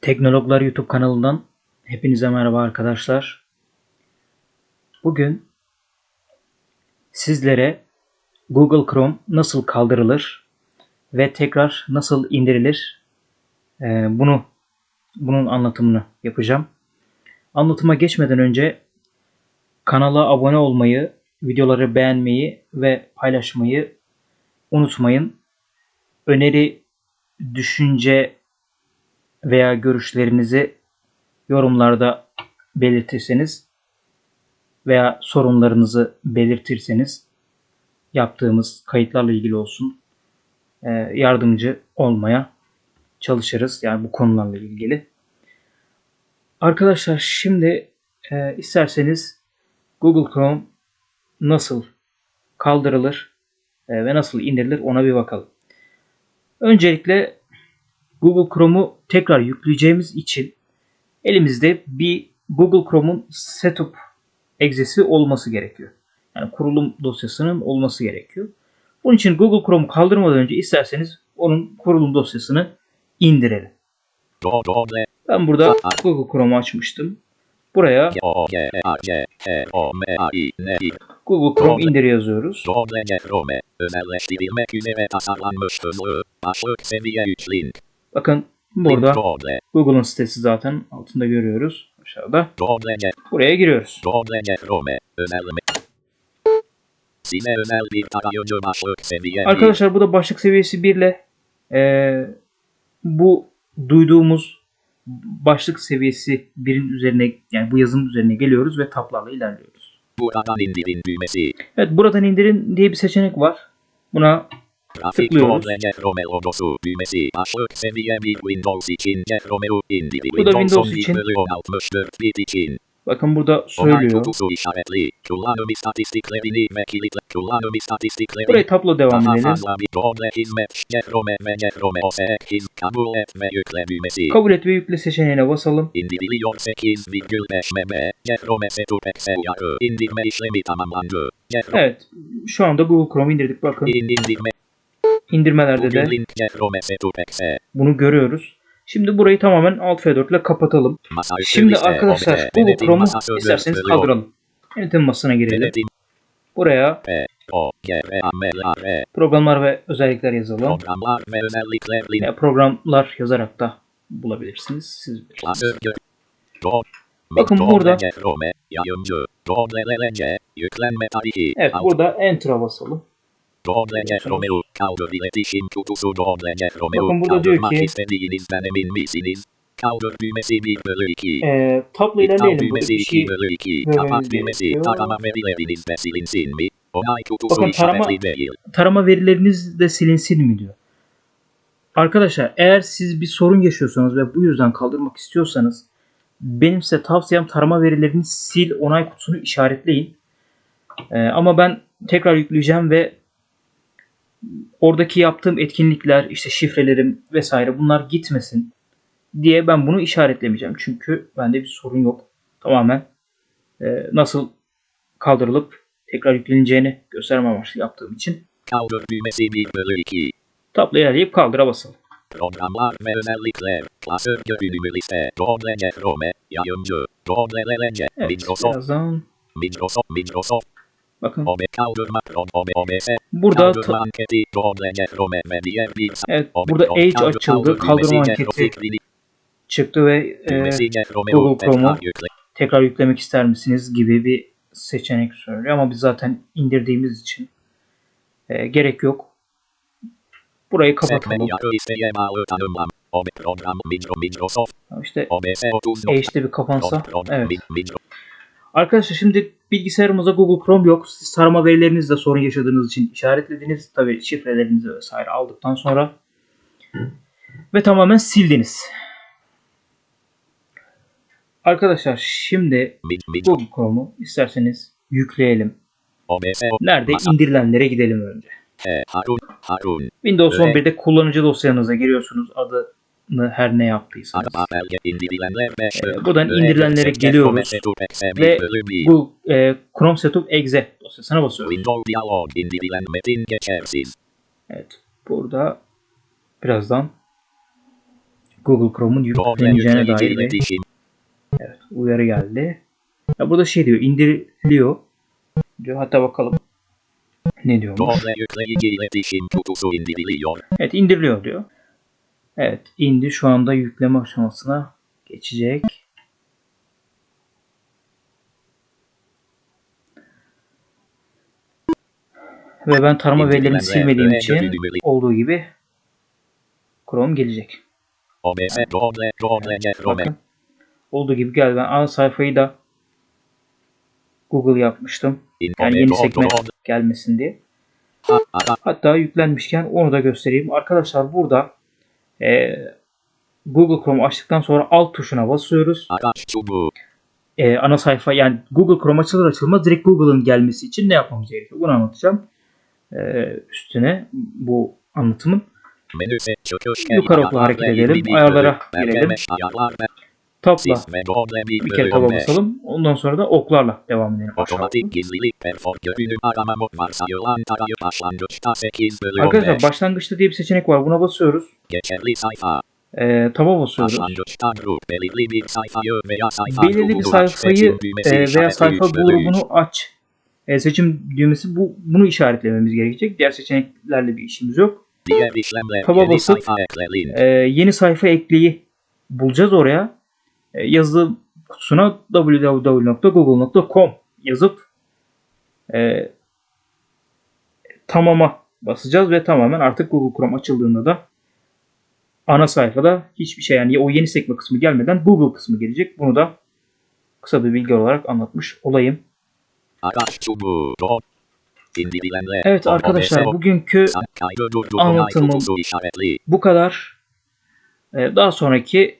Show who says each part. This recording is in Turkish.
Speaker 1: Teknologlar YouTube kanalından hepinize merhaba arkadaşlar. Bugün sizlere Google Chrome nasıl kaldırılır ve tekrar nasıl indirilir ee, bunu bunun anlatımını yapacağım. Anlatıma geçmeden önce kanala abone olmayı, videoları beğenmeyi ve paylaşmayı unutmayın. Öneri, düşünce veya görüşlerinizi yorumlarda belirtirseniz veya sorunlarınızı belirtirseniz yaptığımız kayıtlarla ilgili olsun e, yardımcı olmaya çalışırız. Yani bu konularla ilgili. Arkadaşlar şimdi e, isterseniz Google Chrome nasıl kaldırılır e, ve nasıl indirilir ona bir bakalım. Öncelikle Google Chrome'u tekrar yükleyeceğimiz için elimizde bir Google Chrome'un setup egzesi olması gerekiyor. Yani kurulum dosyasının olması gerekiyor. Bunun için Google Chrome'u kaldırmadan önce isterseniz onun kurulum dosyasını indirelim. Ben burada Google Chrome'u açmıştım. Buraya Google Chrome indir yazıyoruz.
Speaker 2: Chrome, özelleştirilmek üzere tasarlanmış hızlı, başlık seviye 3 link.
Speaker 1: Bakın burada
Speaker 2: Google,
Speaker 1: Google'ın sitesi zaten altında görüyoruz aşağıda. Buraya giriyoruz. Arkadaşlar bu da başlık seviyesi 1 ile eee, bu duyduğumuz başlık seviyesi 1'in üzerine yani bu yazının üzerine geliyoruz ve tablarla ilerliyoruz.
Speaker 2: Buradan indirin düğmesi.
Speaker 1: Evet buradan indirin diye bir seçenek var. Buna
Speaker 2: Grafik
Speaker 1: Tıklıyoruz.
Speaker 2: Chrome logosu düğmesi. Başlık seviye 1 Windows için Chrome'u indir.
Speaker 1: Bu da Windows
Speaker 2: 11
Speaker 1: için.
Speaker 2: bölü 64 bit için.
Speaker 1: bakın burada söylüyor.
Speaker 2: işaretli. Kullanım istatistiklerini ve kilitle. Kullanım istatistiklerini.
Speaker 1: Burayı tablo devam
Speaker 2: Daha
Speaker 1: edelim.
Speaker 2: fazla bir Google hizmet. Chrome ve Chrome OS his kabul et ve yükle düğmesi.
Speaker 1: Kabul et ve yükle seçeneğine basalım.
Speaker 2: İndiriliyor 8,5 MB. Chrome Setup Excel yarı. İndirme işlemi tamamlandı. Chrome
Speaker 1: Evet şu anda Google Chrome indirdik bakın.
Speaker 2: indirme.
Speaker 1: İndirmelerde de
Speaker 2: Excel.
Speaker 1: bunu görüyoruz. Şimdi burayı tamamen Alt F4 ile kapatalım. Şimdi arkadaşlar Google Chrome'u isterseniz kaldıralım. Yönetim masasına girelim. Buraya programlar ve özellikler yazalım.
Speaker 2: programlar ve özellikler link.
Speaker 1: Ya programlar yazarak da bulabilirsiniz. Siz bilirsiniz. Bakın burada- Evet burada Enter'a basalım.
Speaker 2: Chrome'u, kaldır iletişim kutusu Google Chrome'u,
Speaker 1: Bakın burada diyor ki-
Speaker 2: istediğinizden emin misiniz? Kaldır düğmesi 1 bölü 2.
Speaker 1: Ee, tablo
Speaker 2: İptal
Speaker 1: ilerleyelim.
Speaker 2: Düğmesi
Speaker 1: bir
Speaker 2: 2
Speaker 1: şey
Speaker 2: bölü 2.
Speaker 1: böyle
Speaker 2: Kapat düğmesi. Tarama verileriniz de silinsin mi? Onay kutusu
Speaker 1: Bakın tarama-
Speaker 2: değil.
Speaker 1: tarama verileriniz de silinsin mi diyor. Arkadaşlar eğer siz bir sorun yaşıyorsanız ve bu yüzden kaldırmak istiyorsanız benim size tavsiyem tarama verilerini sil onay kutusunu işaretleyin. Ee, ama ben tekrar yükleyeceğim ve oradaki yaptığım etkinlikler işte şifrelerim vesaire bunlar gitmesin diye ben bunu işaretlemeyeceğim. Çünkü bende bir sorun yok. Tamamen e, nasıl kaldırılıp tekrar yükleneceğini gösterme amaçlı yaptığım için
Speaker 2: Kaldır düğmesi 1 bölü 2.
Speaker 1: tablo ilerleyip kaldıra basalım.
Speaker 2: Programlar ve özellikler. Klasör görünümü liste. Google Chrome. Yayıncı. LLC.
Speaker 1: Evet
Speaker 2: Microsoft.
Speaker 1: birazdan
Speaker 2: Microsoft. Microsoft.
Speaker 1: Bakın burada evet burada Age açıldı
Speaker 2: kaldır
Speaker 1: kaldırma anketi çıktı ve e, Google
Speaker 2: tekrar
Speaker 1: Chrome'u tekrar yüklemek ister misiniz gibi bir seçenek söylüyor ama biz zaten indirdiğimiz için e, gerek yok. Burayı kapatalım. İşte
Speaker 2: OBS 30.
Speaker 1: Edge'de bir kapansa. Evet. Arkadaşlar şimdi bilgisayarımızda Google Chrome yok. Siz tarama verilerinizde sorun yaşadığınız için işaretlediniz. Tabii şifrelerinizi vesaire aldıktan sonra ve tamamen sildiniz. Arkadaşlar şimdi Google Chrome'u isterseniz yükleyelim. Nerede? İndirilenlere gidelim önce.
Speaker 2: E.
Speaker 1: Windows
Speaker 2: Evet.
Speaker 1: 11'de kullanıcı dosyanıza giriyorsunuz. Adını her ne yaptıysanız.
Speaker 2: Araba belge indirilenler 5
Speaker 1: Ee, buradan indirilenlere geliyoruz. Ve
Speaker 2: bu
Speaker 1: e, Chrome Setup Exe dosyasına basıyoruz. Evet. Burada birazdan Google Chrome'un yükleneceğine dair bir
Speaker 2: iletişim.
Speaker 1: uyarı geldi. Ya burada şey diyor indiriliyor. Diyor hatta bakalım ne
Speaker 2: indiriliyor.
Speaker 1: Evet indiriliyor diyor. Evet indi şu anda yükleme aşamasına geçecek. Ve ben tarama verilerini silmediğim için olduğu gibi Chrome gelecek. Bakın. Olduğu gibi geldi. Ben ana sayfayı da Google yapmıştım. Yani yeni sekme gelmesin diye. Hatta yüklenmişken onu da göstereyim. Arkadaşlar burada e, Google Chrome açtıktan sonra alt tuşuna basıyoruz.
Speaker 2: Araç çubuğu.
Speaker 1: E, ana sayfa yani Google Chrome açılır açılmaz direkt Google'ın gelmesi için ne yapmamız gerekiyor? Bunu anlatacağım. E, üstüne bu anlatımın. Yukarı okla hareket edelim. Ayarlara girelim.
Speaker 2: Ayarlar Google
Speaker 1: bir kere taba basalım. Ondan sonra da oklarla devam edelim.
Speaker 2: Otomatik gizlilik perfor görünüm arama mod varsayılan tarayı başlangıçta 8 bölü
Speaker 1: Arkadaşlar
Speaker 2: 15.
Speaker 1: başlangıçta diye bir seçenek var. Buna basıyoruz.
Speaker 2: Geçerli sayfa.
Speaker 1: E, taba basıyoruz.
Speaker 2: Başlangıçta grup belirli bir sayfayı veya sayfa
Speaker 1: belirli bir sayfayı e, veya sayfa grubunu aç. E, seçim düğmesi bu bunu işaretlememiz gerekecek. Diğer seçeneklerle bir işimiz yok.
Speaker 2: Diğer işlemler
Speaker 1: Taba
Speaker 2: yeni
Speaker 1: basıp,
Speaker 2: sayfa ekleyin.
Speaker 1: E, yeni sayfa ekleyi bulacağız oraya. E, yazı kutusuna www.google.com yazıp e, tamama basacağız ve tamamen artık Google Chrome açıldığında da ana sayfada hiçbir şey yani o yeni sekme kısmı gelmeden Google kısmı gelecek. Bunu da kısa bir bilgi olarak anlatmış olayım. Evet arkadaşlar bugünkü anlatımım- bu kadar. Ee, Daha sonraki